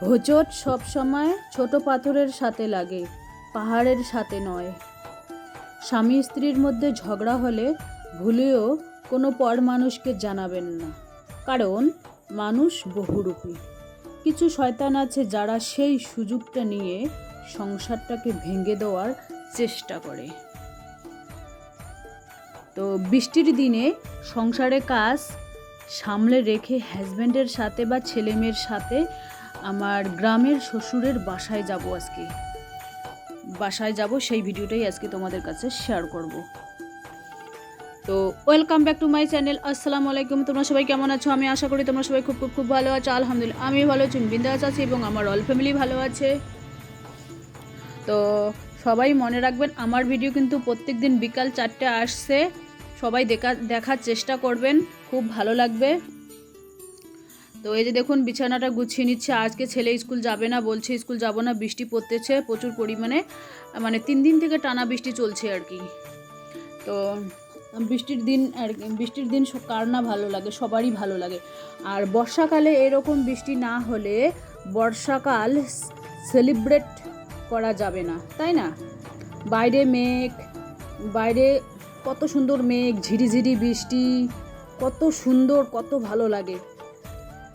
হোঁচট সব সময় ছোট পাথরের সাথে লাগে, পাহাড়ের সাথে নয়। স্বামী স্ত্রীর মধ্যে ঝগড়া হলে ভুলেও কোনো পর মানুষকে জানাবেন না। কারণ মানুষ বহুরূপী। কিছু শয়তান আছে যারা সেই সুযোগটা নিয়ে সংসারটাকে ভেঙে দেওয়ার চেষ্টা করে। তো বৃষ্টির দিনে সংসারে কাজ সামলে রেখে হাজব্যান্ডের সাথে বা ছেলে মেয়ের সাথে আমার গ্রামের শ্বশুরের বাসায় যাব আজকে। বাসায় যাব, সেই ভিডিওটাই আজকে তোমাদের কাছে শেয়ার করব। তো welcome back to my channel আসসালামু আলাইকুম, তোমরা সবাই কেমন আছো? আমি আশা করি তোমরা সবাই খুব খুব খুব ভালো আছো। আলহামদুলিল্লাহ আমি ভালো আছি বিন্দাস আছি এবং আমার অল ফ্যামিলি ভালো আছে। তো, সবাই মনে রাখবেন, আমার ভিডিও কিন্তু প্রত্যেক দিন বিকাল চারটে আসছে। সবাই দেখা, দেখার চেষ্টা করবেন, খুব ভালো লাগবে। তো এই যে দেখুন, বিছানাটা গুছিয়ে নিচ্ছে। আজকে ছেলে স্কুল যাবে না, বলছে স্কুল যাব না, বৃষ্টি পড়তেছে প্রচুর পরিমাণে। মানে তিন দিন থেকে টানা বৃষ্টি চলছে আর কি। তো বৃষ্টির দিন আর বৃষ্টির দিন কার না ভালো লাগে, সবারই ভালো লাগে। আর বর্ষাকালে এরকম বৃষ্টি না হলে বর্ষাকাল সেলিব্রেট করা যাবে না, তাই না? বাইরে মেঘ, বাইরে কত সুন্দর মেঘ, ঝিরিঝিরি বৃষ্টি, কত সুন্দর, কত ভালো লাগে।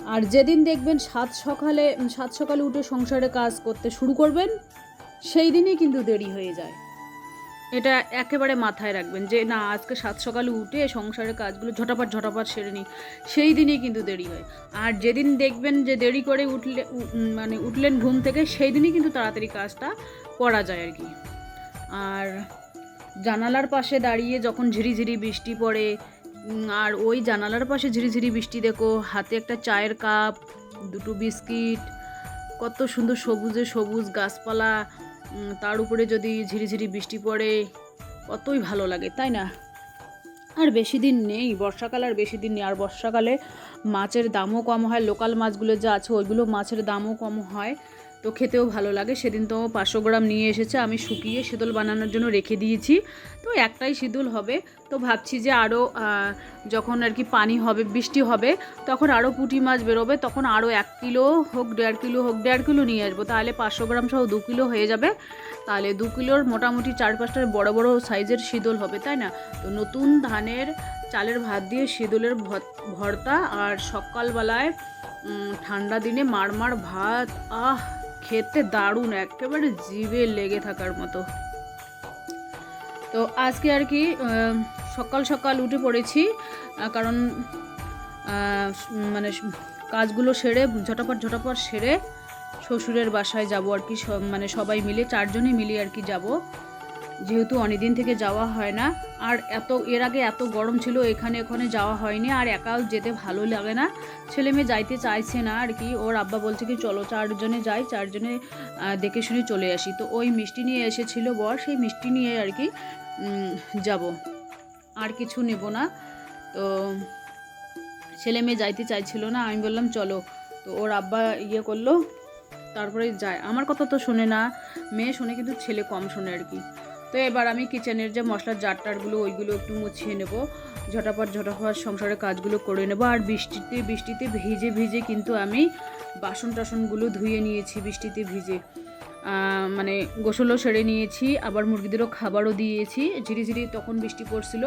আর যেদিন দেখবেন সাত সকালে সাত সকালে উঠে সংসারে কাজ করতে শুরু করবেন, সেই দিনই কিন্তু দেরি হয়ে যায়। এটা একেবারে মাথায় রাখবেন যে, না, আজকে সাত সকালে উঠে সংসারের কাজগুলো ঝটাপট ঝটাপট সেরে নিই। সেই দিনই কিন্তু দেরি হয়। আর যেদিন দেখবেন যে দেরি করে উঠলে মানে উঠলেন ঘুম থেকে, সেই দিনই কিন্তু তাড়াতাড়ি কাজটা করা যায় আর কি। আর জানালার পাশে দাঁড়িয়ে যখন ঝিরিঝিরি বৃষ্টি পড়ে আর ওই জানালার পাশে ঝিরিঝিরি বৃষ্টি, দেখো। হাতে একটা চায়ের কাপ, দুটো বিস্কিট, কত সুন্দর সবুজে সবুজ গাছপালা। তার উপরে যদি ঝিরিঝিরি বৃষ্টি পড়ে, কতই ভালো লাগে, তাই না? আর বেশি দিন নেই, বর্ষাকাল আর বেশি দিন নেই। আর বর্ষাকালে মাছের দামও কম হয়, লোকাল মাছগুলো যা আছে, ওইগুলো মাছের দামও কম হয়। তো খেতেও ভালো লাগে। সেদিন তো পাঁচশো গ্রাম নিয়ে এসেছে, আমি শুকিয়ে শীতল বানানোর জন্য রেখে দিয়েছি। তো একটাই শীতল হবে। তো ভাবছি যে আরও যখন আর কি পানি হবে, বৃষ্টি হবে, তখন আরও পুঁটি মাছ বেরোবে, তখন আরও এক কিলো হোক, দেড় কিলো হোক, দেড় কিলো নিয়ে আসব। তাহলে পাঁচশো গ্রাম সহ দু কিলো হয়ে যাবে। তাহলে দু কিলোর মোটামুটি চার পাঁচটার বড় বড় সাইজের শীতল হবে, তাই না? তো নতুন ধানের চালের ভাত দিয়ে শীতলের ভর্তা আর সকালবেলায় ঠান্ডা দিনে মারমার ভাত, আহ! খেতে দারুণ, একেবারে জিভে লেগে থাকার মতো। তো আজকে আর কি সকাল সকাল উঠে পড়েছি কারণ মানে কাজগুলো সেরে, ঝটাপট ঝটাপট সেরে শ্বশুরের বাসায় যাব আর কি মানে সবাই মিলে চারজনে মিলে আর কি যাব। যেহেতু অনেকদিন থেকে যাওয়া হয় না, আর এত, এর আগে এত গরম ছিল, এখানে ওখানে যাওয়া হয়নি, আর একা যেতে ভালো লাগে না। ছেলে মেয়ে যাইতে চাইছে না আর কি, ওর আব্বা বলছে কি, চলো চারজনে যাই, চারজনে দেখে শুনে চলে আসি। তো ওই মিষ্টি নিয়ে এসেছিল বর, সেই মিষ্টি নিয়ে আর কি যাব। আর কিছু নেব না। তো ছেলে মেয়ে যাইতে চাইছিল না, আমি বললাম, চলো। তো ওর আব্বা ইয়ে করল, তারপরে যায়। আমার কথা তো শোনে না, মেয়ে শোনে কিন্তু ছেলে কম শোনে আর কি। তো এবার আমি কিচেনের যে মশলার জার টারগুলো ওইগুলো একটু মুছিয়ে নেব। ঝটাপট ঝটাপট সংসারের কাজগুলো করে নেব। আর বৃষ্টিতে বৃষ্টিতে ভিজে ভিজে কিন্তু আমি বাসন টাসনগুলো ধুয়ে নিয়েছি বৃষ্টিতে ভিজে। মানে গোসলও সেরে নিয়েছি, আবার মুরগিদেরও খাবারও দিয়েছি। ঝিরিঝিরি তখন বৃষ্টি পড়ছিল,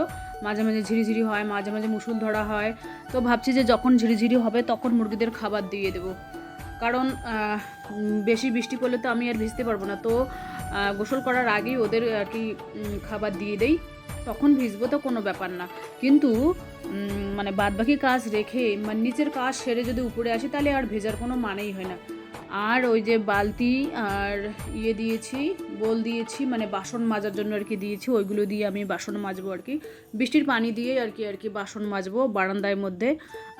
মাঝে মাঝে ঝিরিঝিরি হয়, মাঝে মাঝে মুসুল ধরা হয়। তো ভাবছি যে যখন ঝিরিঝিরি হবে তখন মুরগিদের খাবার দিয়ে দেবো। কারণ বেশি বৃষ্টি পড়লে তো আমি আর ভিজতে পারব না। তো গোসল করার আগেই ওদের আর কি খাবার দিয়ে দেই। তখন ভিজবো তো কোনো ব্যাপার না। কিন্তু মানে বাদবাকি কাজ রেখে মানে নিচের কাজ সেরে যদি উপরে আসি, তাহলে আর ভেজার কোনো মানেই হয় না। আর ওই যে বালতি আর ইয়ে দিয়েছি, বোল দিয়েছি মানে বাসন মাজার জন্য আর কি দিয়েছি, ওইগুলো দিয়ে আমি বাসন মাজবো আর কি। বৃষ্টির পানি দিয়ে আর কি আর কি বাসন মাজবো বারান্দায় মধ্যে।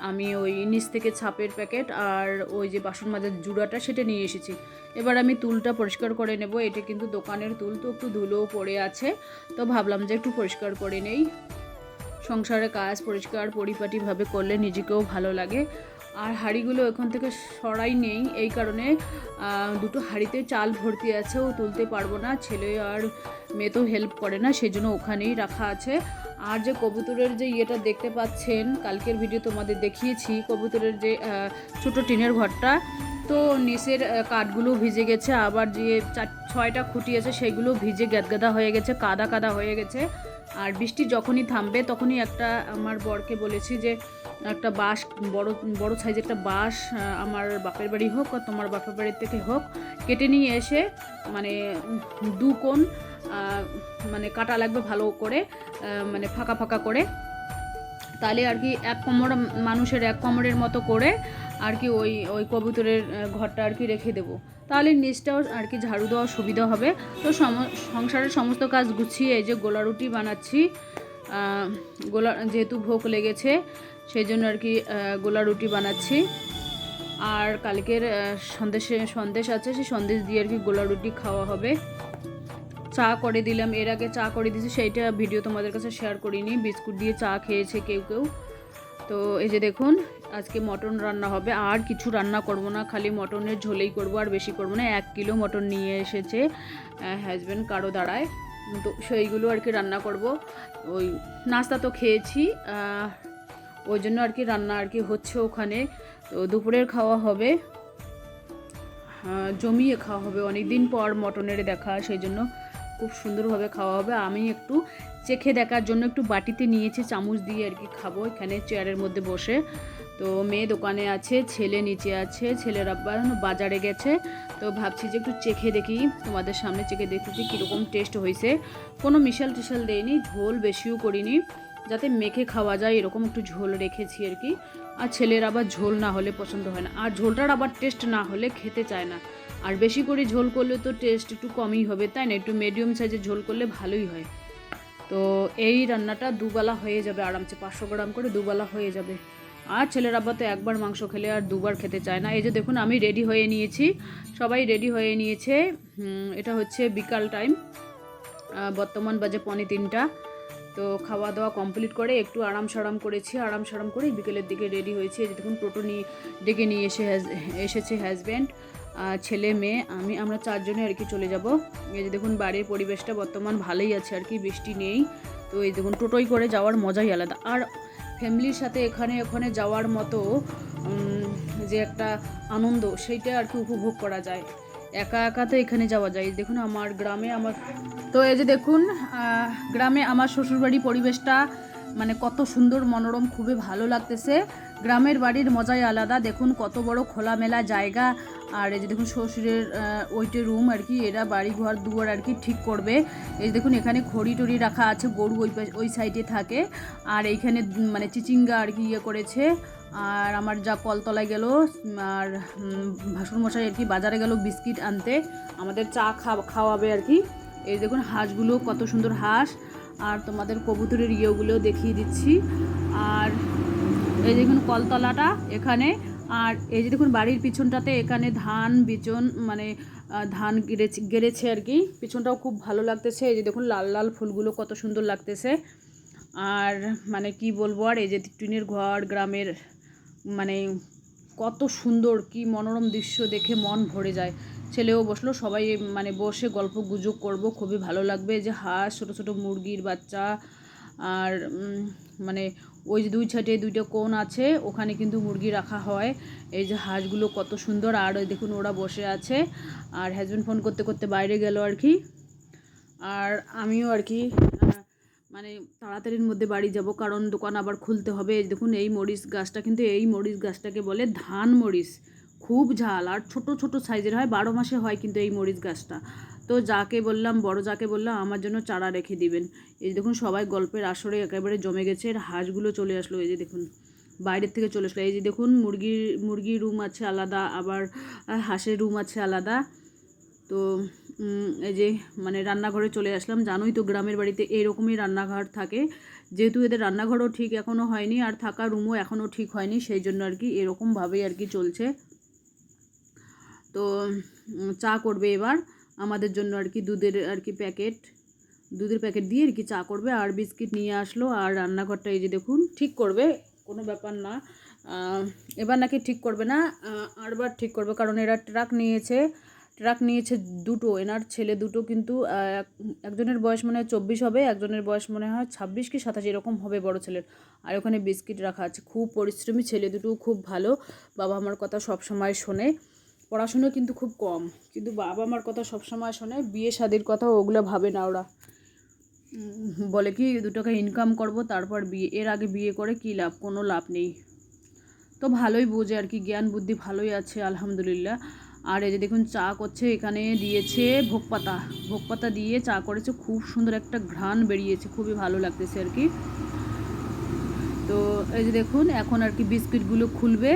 আমি ওই নিচ থেকে ছাপের প্যাকেট আর ওই যে বাসন মাজার জুড়াটা সেটা নিয়ে এসেছি। এবার আমি তুলটা পরিষ্কার করে নেব, এটা কিন্তু দোকানের তুল, তো একটু ধুলোও পড়ে আছে। তো ভাবলাম যে একটু পরিষ্কার করে নেই। সংসারে কাজ পরিষ্কার পরিপাটিভাবে করলে নিজেকেও ভালো লাগে। আর হাঁড়িগুলো এখান থেকে সরাই নেই, এই কারণে দুটো হাঁড়িতে চাল ভর্তি আছে, ও তুলতে পারব না, ছেলে আর মেয়ে তো হেল্প করে না সেই জন্য ওখানেই রাখা আছে। আর যে কবুতরের যে ইয়েটা দেখতে পাচ্ছেন, কালকের ভিডিও তোমাদের দেখিয়েছি, কবুতরের যে ছোট টিনের ঘরটা, তো নিচের কাঠগুলো ভিজে গেছে, আবার যে চার, ছয়টা খুঁটি আছে, সেগুলো ভিজে গ্যাদগাদা হয়ে গেছে, কাদা কাদা হয়ে গেছে। আর বৃষ্টি যখনই থামবে, তখনই একটা আমার বরকে বলেছি যে, একটা বাঁশ, বড় বড় সাইজের একটা বাঁশ আমার বাপের বাড়ি হোক আর তোমার বাপের বাড়ির থেকে হোক, কেটে নিয়ে এসে মানে দু কোণ মানে কাটা লাগবে ভালো করে মানে ফাঁকা ফাঁকা করে। তাহলে আর কি এক কোমর মানুষের এক কোমরের মতো করে আর কি ওই ওই কবুতরের ঘরটা আর কি রেখে দেবো। তাহলে নিচটাও আর কি ঝাড়ু দেওয়া সুবিধা হবে। তো সংসারের সমস্ত কাজ গুছিয়ে এই যে গোলা রুটি বানাচ্ছি গোলা, যেহেতু ভোগ লেগেছে, সেই জন্য আর কি গোলা রুটি বানাচ্ছি। আর কালকের সন্দেশে, সন্দেশ আছে, সেই সন্দেশ দিয়ে আর কি গোলা রুটি খাওয়া হবে। চা করে দিলাম। এর আগে চা করে দিয়েছি, সেইটা ভিডিও তোমাদের কাছে শেয়ার করিনি। বিস্কুট দিয়ে চা খেয়েছে কেউ কেউ। তো এই যে দেখুন, আজকে মটন রান্না হবে। আর কিছু রান্না করব না, খালি মটনের ঝোলেই করব, আর বেশি করব না। এক কিলো মটন নিয়ে এসেছে হাজব্যান্ড কারও দাঁড়ায় তো সেইগুলো আর কি রান্না করব। ওই নাস্তা তো খেয়েছি ওই জন্য আর কি রান্না আর কি হচ্ছে ওখানে। তো দুপুরের খাওয়া হবে জমিয়ে খাওয়া হবে। অনেক দিন পর মটনের দেখা, সেই জন্য খুব সুন্দরভাবে খাওয়া হবে। আমি একটু চেখে দেখার জন্য একটু বাটিতে নিয়েছি, চামচ দিয়ে আর কি খাব এখানে চেয়ারের মধ্যে বসে। তো মেয়ে দোকানে আছে, ছেলে নিচে আছে, ছেলের আব্বা বাজারে গেছে। তো ভাবছি যে একটু চেখে দেখি, তোমাদের সামনে চেখে দেখেছি কীরকম টেস্ট হয়েছে। কোনো মিশাল টিশাল দেয়নি ঝোল বেশিও করিনি। যাতে মেখে খাওয়া যায়, এরকম একটু ঝোল রেখেছি আর কি। আর ছেলের আবার ঝোল না হলে পছন্দ হয় না। আর ঝোলটার আবার টেস্ট না হলে খেতে চায় না। আর বেশি করে ঝোল করলে তো টেস্ট একটু কমই হবে, তাই না? একটু মিডিয়াম সাইজের ঝোল করলে ভালোই হয়। তো এই রান্নাটা দুবেলা হয়ে যাবে আরামসে, পাঁচশো গ্রাম করে দুবেলা হয়ে যাবে। আর ছেলের আব্বা তো একবার মাংস খেলে আর দুবার খেতে চায় না। এই যে দেখুন, আমি রেডি হয়ে নিয়েছি। সবাই রেডি হয়ে নিয়েছে। এটা হচ্ছে বিকাল টাইম বর্তমান বাজে পৌনে তিনটা। তো খাওয়া দাওয়া কমপ্লিট করে একটু আরাম সারাম করেছি। আরাম সারাম করে বিকেলের দিকে রেডি হয়েছি। দেখুন টোটো নিয়ে ডেকে নিয়ে এসে এসেছে হাজব্যান্ড ছেলে মেয়ে, আমি, আমরা চারজনে আর কি চলে যাব। এই যে দেখুন, বাড়ির পরিবেশটা বর্তমান ভালোই আছে আর কি, বৃষ্টি নেই। তো এই দেখুন টোটোই করে যাওয়ার মজাই আলাদা। আর ফ্যামিলির সাথে এখানে ওখানে যাওয়ার মতো যে একটা আনন্দ, সেইটা আর কি উপভোগ করা যায়। একা একা তো এখানে যাওয়া যায়। দেখুন, আমার গ্রামে আমার, তো এই যে দেখুন গ্রামে আমার শ্বশুরবাড়ি পরিবেশটা মানে কত সুন্দর, মনোরম, খুবই ভালো লাগতেছে। গ্রামের বাড়ির মজাই আলাদা। দেখুন কত বড় খোলামেলা জায়গা। আর এই যে দেখুন শ্বশুরের ওইটে রুম আর কি, এরা বাড়ি ঘর দুয়ার আর কি ঠিক করবে। এই দেখুন এখানে খড়ি টড়ি রাখা আছে, গরু ওই ওই সাইডে থাকে। আর এইখানে মানে চিচিঙ্গা আর কি ইয়ে করেছে। আর আমার যা কলতলায় গেল আর ভাসুরমশাই আর কি বাজারে গেল বিস্কিট আনতে। আমাদের চা খাওয়াবে আর কি। এই দেখুন হাঁসগুলো কত সুন্দর হাঁস। আর তোমাদের কবুতরের ইয়েগুলো দেখিয়ে দিচ্ছি। আর এই দেখুন কলতলাটা এখানে, আর এই যে দেখুন বাড়ির পিছনটাতে এখানে ধান, বিচন মানে ধান গেড়েছে গেড়েছে আর কি। পিছনটাও খুব ভালো লাগতেছে। এই যে দেখুন লাল লাল ফুলগুলো কত সুন্দর লাগতেছে। আর মানে কি বলব আর, এই যে টিনের ঘর, গ্রামের মানে কত সুন্দর, কি মনোরম দৃশ্য দেখে মন ভরে যায়। ছেলেও বসল, সবাই মানে বসে গল্প গুজব করব, খুবই ভালো লাগবে। যে হাঁস, ছোটো ছোটো মুরগির বাচ্চা, আর মানে ওই যে দুই ছাটে দুইটা কোণ আছে, ওখানে কিন্তু মুরগি রাখা হয়। এই যে হাঁসগুলো কত সুন্দর, আর ওই দেখুন ওরা বসে আছে। আর হাজব্যান্ড ফোন করতে করতে বাইরে গেল আর কি। আর আমিও আর কি মানে তাড়াতাড়ির মধ্যে বাড়ি যাব, কারণ দোকান আবার খুলতে হবে। দেখুন, এই মরিচ গাছটা কিন্তু এই মরিচ গাছটাকে বলে ধান মরিচ। খুব ঝাল, আর ছোট ছোট সাইজের হয়, বারো মাসে হয় কিন্তু এই মরিচ গাছটা। তো যাকে বললাম, বড় যাকে বললাম, আমার জন্য চারা রেখে দিবেন। এই যে দেখুন, সবাই গল্পের আসরে একেবারে জমে গেছে আর হাঁসগুলো চলে আসলো, এই যে দেখুন, বাইরের থেকে চলে আসলো। এই যে দেখুন মুরগির মুরগির রুম আছে আলাদা, আবার হাঁসের রুম আছে আলাদা। তো এই যে মানে রান্নাঘরে চলে আসলাম। জানোই তো গ্রামের বাড়িতে এরকমই রান্নাঘর থাকে। যেহেতু এদের রান্নাঘরও ঠিক এখনও হয়নি, আর থাকা রুমও এখনও ঠিক হয়নি, সেই জন্য আর কি এরকমভাবেই আর কি চলছে। তো চা করবে এবার। আমাদের জন্য আর কি দুধের আর কি প্যাকেট। দুধের প্যাকেট দিয়ে আর কি চা করবে আর বিস্কিট নিয়ে আসলো আর রান্নাঘরটা এই যে দেখুন, ঠিক করবে, কোনো ব্যাপার না। এবার নাকি ঠিক করবে না আরবার ঠিক করবে কারণ এরা ট্রাক নিয়েছে ট্রাক নিয়েছে দুটো, এনার ছেলে দুটো কিন্তু এক- একজনের বয়স মনে হয় চব্বিশ হবে, একজনের বয়স মনে হয় ছাব্বিশ কি সাতাশ, এরকম হবে বড় ছেলের। আর ওখানে বিস্কিট রাখা আছে, খুব পরিশ্রমী ছেলে দুটো, খুব ভালো বাবা আমার কথা সব সময় শোনে। পড়াশুনো কিন্তু খুব কম। কিন্তু বাবা মার কথা সবসময় শোনে, বিয়ে শাদির কথা ওগুলো ভাবে না ওরা। বলে কি দু টাকা ইনকাম করব, তারপর বিয়ে, এর আগে বিয়ে করে কী লাভ? কোনো লাভ নেই। তো ভালোই বোঝে আর কি, জ্ঞান বুদ্ধি ভালোই আছে, আলহামদুলিল্লাহ। আর এই যে দেখুন, চা করছে, এখানে দিয়েছে ভোগ পাতা। ভোগ পাতা দিয়ে চা করেছে, খুব সুন্দর একটা ঘ্রাণ বেরিয়েছে, খুবই ভালো লাগতেছে আর কি। তো এই যে দেখুন, এখন আর কি বিস্কিটগুলো খুলবে।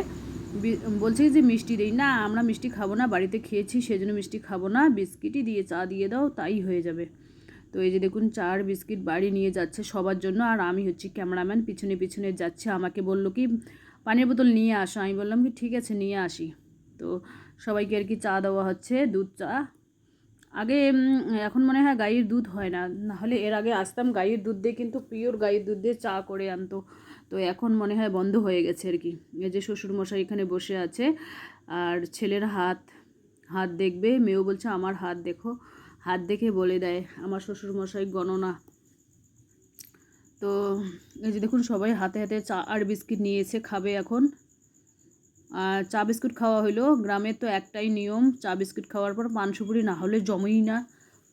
বলছে যে মিষ্টি দেই। না, আমরা মিষ্টি খাব না, বাড়িতে খেয়েছি, সেজন্য মিষ্টি খাব না, বিস্কিটই দিয়ে চা দিয়ে দাও, তাই হয়ে যাবে। তো এই যে দেখুন, চার বিস্কিট বাড়ি নিয়ে যাচ্ছে সবার জন্য, আর আমি হচ্ছি ক্যামেরাম্যান, পিছনে পিছনে যাচ্ছে, আমাকে বলল কি, পানির বোতল নিয়ে আসো। আমি বললাম কি, ঠিক আছে, নিয়ে আসি। তো সবাইকে আর কি চা দেওয়া হচ্ছে, দুধ চা। আগে এখন মনে হয় গাইয়ের দুধ হয় না, নাহলে এর আগে আসতাম, গাইয়ের দুধ দিয়ে, কিন্তু পিওর গাইয়ের দুধ দিয়ে চা করে আনতো। তো এখন মনে হয় বন্ধ হয়ে গেছে আর কি। এই যে শ্বশুরমশাই এখানে বসে আছে আর ছেলের হাত হাত দেখবে? মেয়েও বলছে, আমার হাত দেখো। হাত দেখে বলে দেয়, আমার শ্বশুরমশাই গণনা। তো এই যে দেখুন, সবাই হাতে হাতে চা আর বিস্কিট নিয়েছে, খাবে এখন। আর চা বিস্কুট খাওয়া হলো গ্রামের তো একটাই নিয়ম, চা বিস্কুট খাওয়ার পর পান সুপুরি না হলে জমেই না।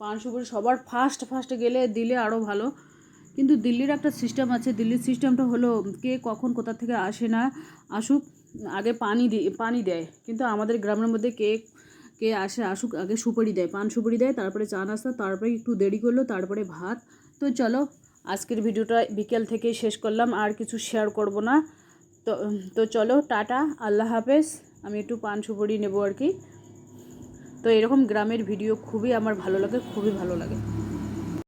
পান সুপুরি সবার ফার্স্ট ফার্স্ট গেলে দিলে আরও ভালো। কিন্তু দিল্লির একটা সিস্টেম আছে। দিল্লির সিস্টেমটা হলো কে কখন কোথা থেকে আসে না আসুক, আগে পানি দি, পানি দেয়। কিন্তু আমাদের গ্রামের মধ্যে কে কে আসে আসুক, আগে সুপারি দেয়। পান সুপারি দেয়, তারপরে চা নাস্তা, তারপরে একটু দেরি করল, তারপরে ভাত। তো চলো, আজকের ভিডিওটা বিকেল থেকেই শেষ করলাম, আর কিছু শেয়ার করব না। তো তো চলো, টাটা, আল্লাহ হাফেজ। আমি একটু পান সুপারি নেব আর কি। তো এরকম গ্রামের ভিডিও খুবই আমার ভালো লাগে, খুবই ভালো লাগে।